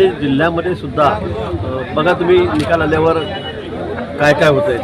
आणि जिल्ह्यामध्ये सुद्धा बघा तुम्ही निकाल आल्यावर काय काय होतंय.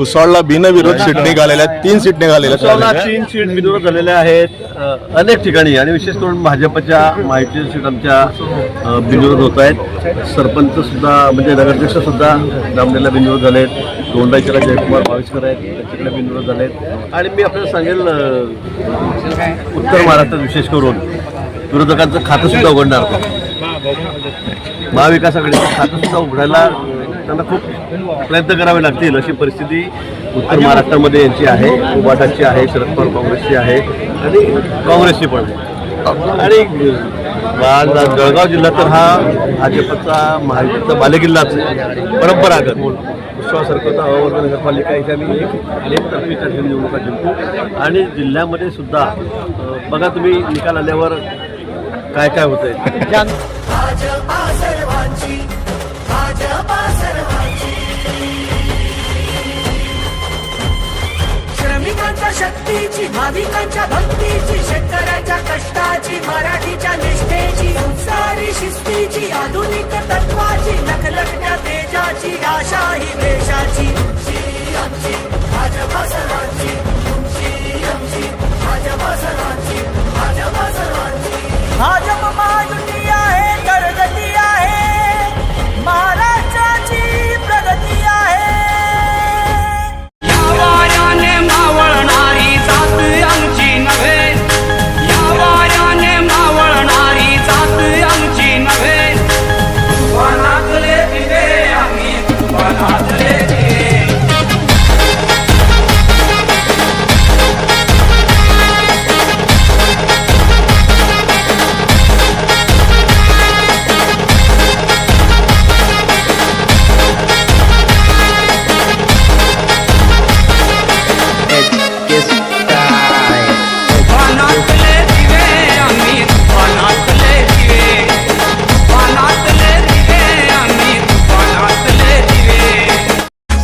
भुसावळला बिनविरोध सीट निघालेल्या आहेत. तीन सीट निघालेल्या आहेत. तीन सीट बिनविरोध झालेल्या आहेत अनेक ठिकाणी आणि विशेष करून भाजपच्या माहिती सीट आमच्या बिनविरोध होत आहेत सरपंच सुद्धा म्हणजे नगराध्यक्ष सुद्धा नामनेला बिनविरोध झाले आहेत दोंडाईच्याला जयकुमार भाविस्कर आहेत त्यांच्याकडे बिनविरोध झाले आहेत आणि मी आपल्याला सांगेल उत्तर महाराष्ट्रात विशेष करून विरोधकांचं खातं सुद्धा उघडणार. महाविकास आघाडीचं खातं सुद्धा उघडायला त्यांना खूप प्रयत्न करावे लागतील अशी परिस्थिती उत्तर महाराष्ट्रामध्ये यांची आहे उबाटाची आहे शरद पवार काँग्रेसची आहे आणि काँग्रेसची पण आहे. आणि जळगाव जिल्हा तर हा भाजपचा महायुतीचा बालेकिल्लाच आहे. परंपरागत. विश्वासारखं अहवाल नगरपालिका इथे आम्ही एक एकतर्फी त्या निवडणुका जिंकू. आणि जिल्ह्यामध्ये सुद्धा बघा तुम्ही निकाल आल्यावर काय काय होतंय. शक्तीची भाविकांच्या भक्तीची शेतकऱ्याच्या कष्टाची मराठीच्या निष्ठेची संसारी शिस्तीची आधुनिक तत्वाची लखलखत्या तेजाची.